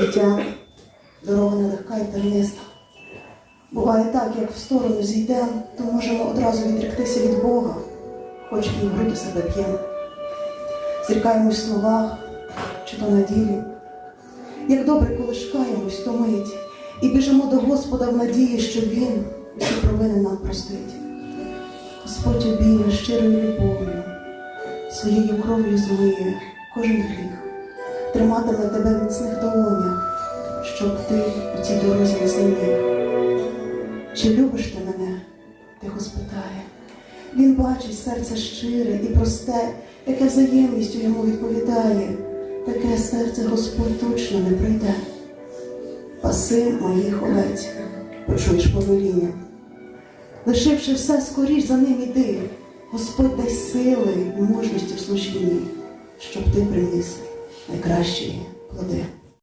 Життя дорога нелегка і терниста. Буває так, як в сторону зійдемо, то можемо одразу відректися від Бога, хоч і в груди себе п'ємо. Зрікаємось в словах чи то на ділі. Як добре, коли шкаємось, то мить, і біжимо до Господа в надії, що Він усі провини нам простить. Господь обійме щирою любов'ю, своєю кров'ю змиє кожен гріх, триматиме тебе в міцних долонях, щоб ти у цій дорозі не зламів. Чи любиш ти мене? Тихо спитає. Він бачить серце щире і просте, яке взаємністю йому відповідає. Таке серце Господь точно не прийде. Паси моїх овець, почуєш повеління. Лишивши все, скоріш за ним іди. Господь дай сили і мужності в служінні, щоб ти приніс найкращі плоди.